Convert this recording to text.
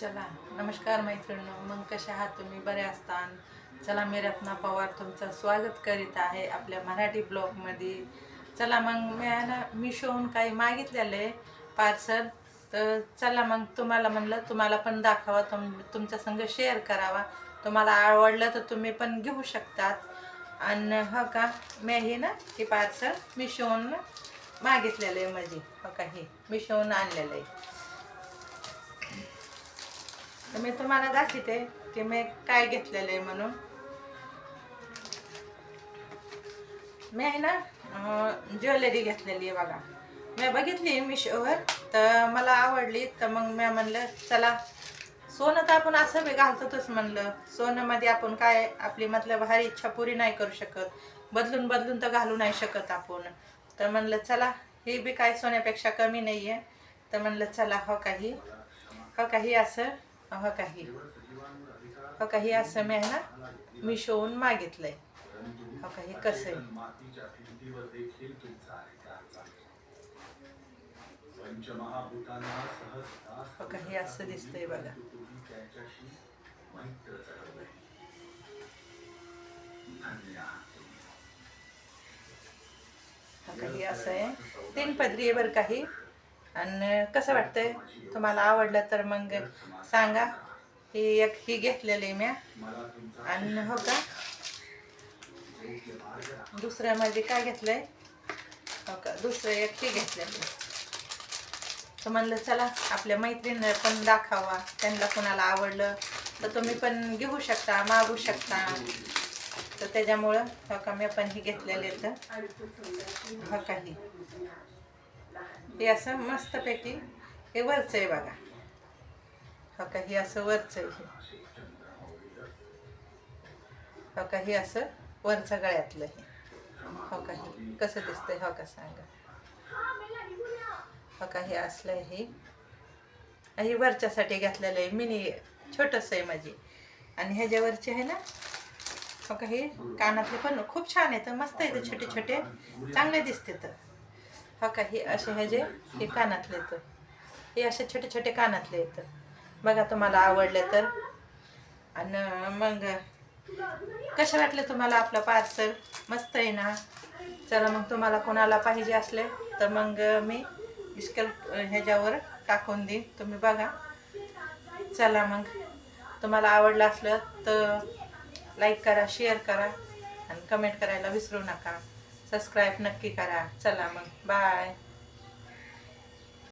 चला नमस्कार मैत्रिणी मग कशा आहात तुम्ही? बरे असतान? चला मी रत्ना पवार तुमचं स्वागत करीत आहे आपल्या मराठी ब्लॉगमध्ये. चला मग मी आहे ना मिशोहून काही मागितलेलं आहे पार्सल. तर चला मग तुम्हाला म्हणलं तुम्हाला पण दाखवा तुम तुमच्या संग शेअर करावा. तुम्हाला आवडलं तर तुम्ही पण घेऊ शकतात. आणि हो का मी हे ना हे पार्सल मिशोहून मागितलेलं आहे माझी. हो का हे मिशोहून आणलेलं आहे. तर मी तुम्हाला दाखवते की मी काय घेतलेलं आहे म्हणून. मी आहे ना ज्वेलरी घेतलेली आहे बघा. मी बघितली मिशोवर तर मला आवडली. तर मग मी म्हणलं चला सोनं तर आपण असं बी घालतोच म्हणलं. सोनंमध्ये आपण काय आपली मतलब हर इच्छा पुरी नाही करू शकत. बदलून बदलून तर घालू नाही शकत आपण. तर म्हणलं चला हे बी काय सोन्यापेक्षा कमी नाही आहे तर म्हणलं चला हो काही हो काही असं. हा काही. हो काही असं मी आहे ना मी शोवून मागितलंय. हो काही कसं आहे? काही असं दिसतंय बघा. हा काही असं आहे. तीन पदरी आहे बरं काही. आणि कसं वाटतंय? तुम्हाला आवडलं तर मग सांगा. ही एक ही घेतलेली आहे म्या आणि हो का? योग्य मार्ग दुसऱ्यामध्ये काय घेतलंय? हो का? दुसरं एक ही घेतलेलं तर म्हणलं चला आपल्या मैत्रिणींना पण दाखवा. त्यांना कोणाला आवडलं तर तुम्ही पण घेऊ शकता मागू शकता. तर त्याच्यामुळं हो का मी पण ही घेतलेले तर. हो का ही? हे असं मस्तपैकी हे वरचं आहे बघा. हो का हे असं वरचं आहे. हे हो का हे असं वरचं गळ्यातलं हे हो का हे कसं दिसतंय? हो का सांगा. हो का हे असलं हे हे वरच्यासाठी घातलेलं आहे. मिनी छोटंसं आहे माझी. आणि ह्याच्यावरची आहे ना हो का हे कानातले पण खूप छान आहे. तर मस्त आहे ते छोटे छोटे चांगले दिसते तर. हा का हे असे ह्याचे हे कानातले तर हे असे छोटे छोटे कानातले येतं. बघा तुम्हाला आवडले तर. आणि मग कसे वाटले तुम्हाला आपलं पार्सल? मस्त आहे ना? चला मग तुम्हाला कोणाला पाहिजे असले तर मग मी इस्कल ह्याच्यावर टाकून देईन. तुम्ही बघा. चला मग. तुम्हाला आवडलं असलं तर लाईक करा शेअर करा. आणि कमेंट करायला विसरू नका. सबस्क्राईब नक्की करा. चला मग. बाय